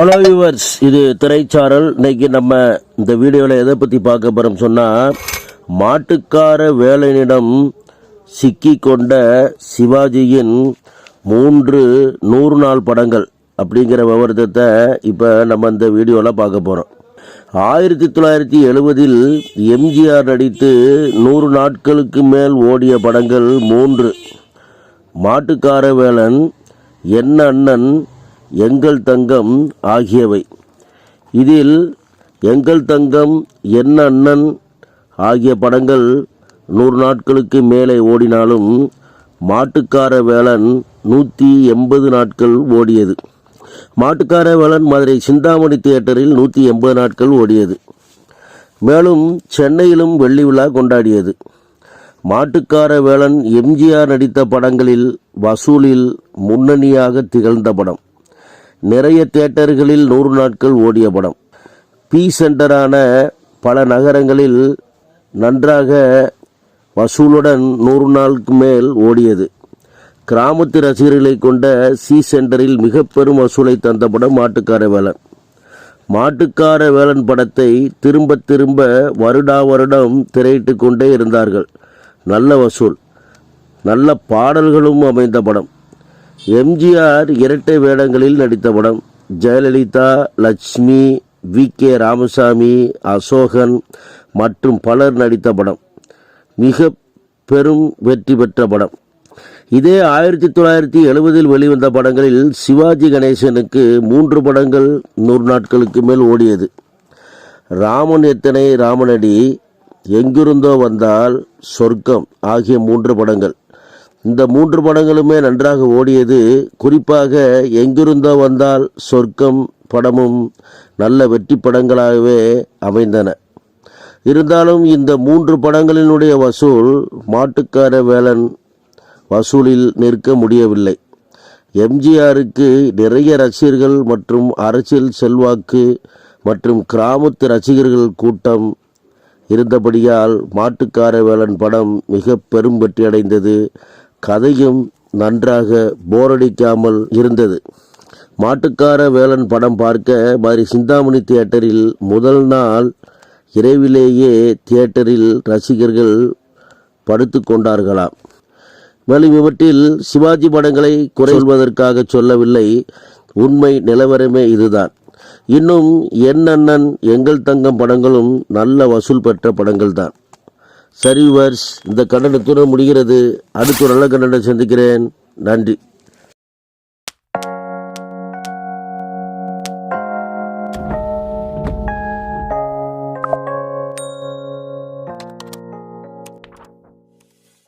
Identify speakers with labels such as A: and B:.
A: Hello viewers இது திரைச்சாரல். இன்னைக்கு நம்ம இந்த வீடியோவில் எதை பற்றி பார்க்க போகிறோம் சொன்னால் மாட்டுக்கார வேலையினிடம் சிக்கி கொண்ட சிவாஜியின் மூன்று நூறு நாள் படங்கள் அப்படிங்கிற விவரத்தை இப்போ நம்ம இந்த வீடியோவில் பார்க்க போகிறோம் ஆயிரத்தி தொள்ளாயிரத்தி எழுபதில் எம்ஜிஆர் நடித்து நூறு நாட்களுக்கு மேல் ஓடிய படங்கள் மூன்று. மாட்டுக்கார வேலன் என் அண்ணன் எங்கள் தங்கம் ஆகியவை. இதில் எங்கள் தங்கம் என் அண்ணன் ஆகிய படங்கள் நூறு நாட்களுக்கு மேலே ஓடினாலும் மாட்டுக்கார வேளன் நூற்றி எண்பது நாட்கள் ஓடியது. மாட்டுக்கார வேளன் மதுரை சிந்தாமணி தியேட்டரில் நூற்றி எண்பது நாட்கள் ஓடியது. மேலும் சென்னையிலும் வெள்ளி விழா கொண்டாடியது. மாட்டுக்கார வேளன் எம்ஜிஆர் நடித்த படங்களில் வசூலில் முன்னணியாக திகழ்ந்த படம். நிறைய தேட்டர்களில் நூறு நாட்கள் ஓடிய படம். பி சென்டரான பல நகரங்களில் நன்றாக வசூலுடன் நூறு நாளுக்கு மேல் ஓடியது. கிராமத்து ரசிகர்களை கொண்ட சி சென்டரில் மிக பெரும் வசூலை தந்த படம் மாட்டுக்கார வேலன். மாட்டுக்கார வேலன் படத்தை திரும்ப திரும்ப வருடா வருடம் திரையிட்டு கொண்டே இருந்தார்கள். நல்ல வசூல் நல்ல பாடல்களும் அமைந்த படம். எம்ஜிஆர் இரட்டை வேடங்களில் நடித்த படம் ஜெயலலிதா லட்சுமி வி கே ராமசாமி அசோகன் மற்றும் பலர் நடித்த படம். மிக பெரும் வெற்றி பெற்ற படம். இதே ஆயிரத்தி தொள்ளாயிரத்தி எழுபதில் வெளிவந்த படங்களில் சிவாஜி கணேசனுக்கு மூன்று படங்கள் நூறு நாட்களுக்கு மேல் ஓடியது. ராமன் எத்தனை ராமனடி? எங்கிருந்தோ வந்தால் சொர்க்கம் ஆகிய மூன்று படங்கள். இந்த மூன்று படங்களுமே நன்றாக ஓடியது. குறிப்பாக எங்கிருந்தோ வந்தால் சொர்க்கம் படமும் நல்ல வெற்றி படங்களாகவே அமைந்தன. இருந்தாலும் இந்த மூன்று படங்களினுடைய வசூல் மாட்டுக்கார வேலன் வசூலில் நிற்க முடியவில்லை. எம்ஜிஆருக்கு நிறைய ரசிகர்கள் மற்றும் அரசியல் செல்வாக்கு மற்றும் கிராமத்து ரசிகர்கள் கூட்டம் இருந்தபடியால் மாட்டுக்கார வேலன் படம் மிக பெரும் வெற்றி அடைந்தது கதையும் நன்றாக போரடிக்காமல் இருந்தது. மாட்டுக்கார வேலன் படம் பார்க்க மாதிரி சிந்தாமணி தியேட்டரில் முதல் நாள் இரவிலேயே தியேட்டரில் ரசிகர்கள் படுத்து கொண்டார்களாம். மேலும் இவற்றில் சிவாஜி படங்களை குறைவதற்காக சொல்லவில்லை. உண்மை நிலவரமே இதுதான். இன்னும் என் அண்ணன் எங்கள் தங்கம் படங்களும் நல்ல வசூல் பெற்ற படங்கள் தான் சரி வர்ஸ் இந்த கண்டனத்துடன் முடிகிறது. அடுத்த ஒரு நல்ல கண்டனம் சந்திக்கிறேன். நன்றி.